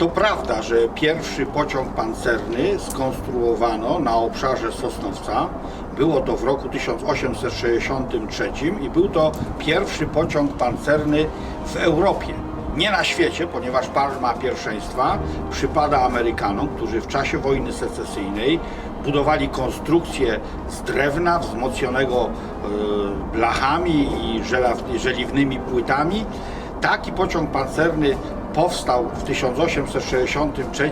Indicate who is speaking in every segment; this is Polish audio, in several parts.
Speaker 1: To prawda, że pierwszy pociąg pancerny skonstruowano na obszarze Sosnowca. Było to w roku 1863 i był to pierwszy pociąg pancerny w Europie. Nie na świecie, ponieważ palma pierwszeństwa przypada Amerykanom, którzy w czasie wojny secesyjnej budowali konstrukcję z drewna wzmocnionego e, blachami i żeliwnymi płytami. Taki pociąg pancerny powstał w 1863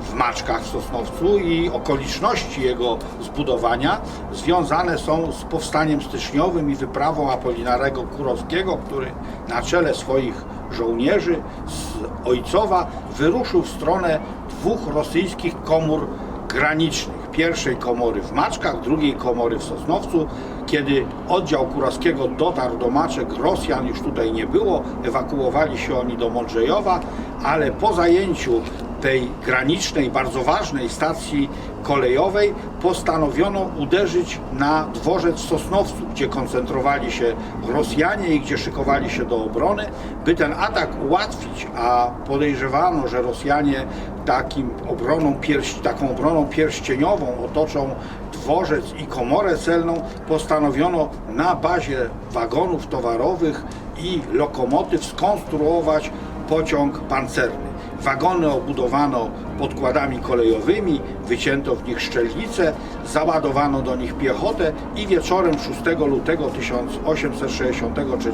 Speaker 1: w Maczkach w Sosnowcu i okoliczności jego zbudowania związane są z powstaniem styczniowym i wyprawą Apolinarego Kurowskiego, który na czele swoich żołnierzy z Ojcowa wyruszył w stronę dwóch rosyjskich komór granicznych. Pierwszej komory w Maczkach, drugiej komory w Sosnowcu. Kiedy oddział Kurowskiego dotarł do Maczek, Rosjan już tutaj nie było, ewakuowali się oni do Mądrzejowa, ale po zajęciu tej granicznej, bardzo ważnej stacji kolejowej postanowiono uderzyć na dworzec Sosnowcu, gdzie koncentrowali się Rosjanie i gdzie szykowali się do obrony, by ten atak ułatwić, a podejrzewano, że Rosjanie takim obroną pierś, taką obroną pierścieniową otoczą dworzec i komorę celną, postanowiono na bazie wagonów towarowych i lokomotyw skonstruować pociąg pancerny. Wagony obudowano podkładami kolejowymi, wycięto w nich szczelnice, załadowano do nich piechotę i wieczorem 6 lutego 1863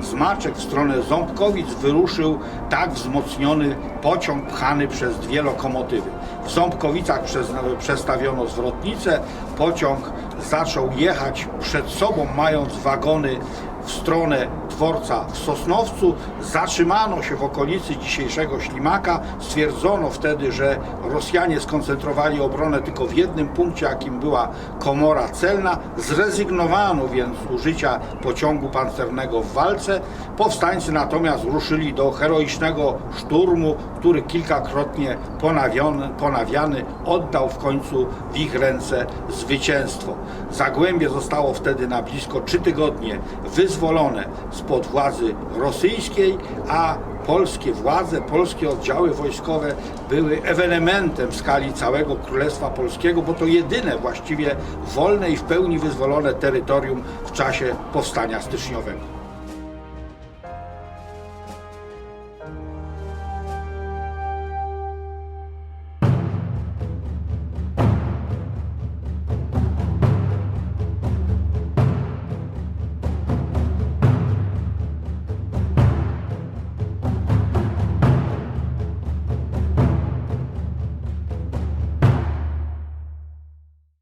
Speaker 1: z Maczek w stronę Ząbkowic wyruszył tak wzmocniony pociąg pchany przez dwie lokomotywy. W Ząbkowicach przestawiono zwrotnicę, pociąg zaczął jechać przed sobą, mając wagony w stronę dworca w Sosnowcu. Zatrzymano się w okolicy dzisiejszego Ślimaka. Stwierdzono wtedy, że Rosjanie skoncentrowali obronę tylko w jednym punkcie, jakim była komora celna. Zrezygnowano więc z użycia pociągu pancernego w walce. Powstańcy natomiast ruszyli do heroicznego szturmu, który kilkakrotnie ponawiony, ponawiany oddał w końcu w ich ręce zwycięstwo. Zagłębie zostało wtedy na blisko trzy tygodnie wyzwolone spod władzy rosyjskiej, a polskie władze, polskie oddziały wojskowe były ewenementem w skali całego Królestwa Polskiego, bo to jedyne właściwie wolne i w pełni wyzwolone terytorium w czasie powstania styczniowego.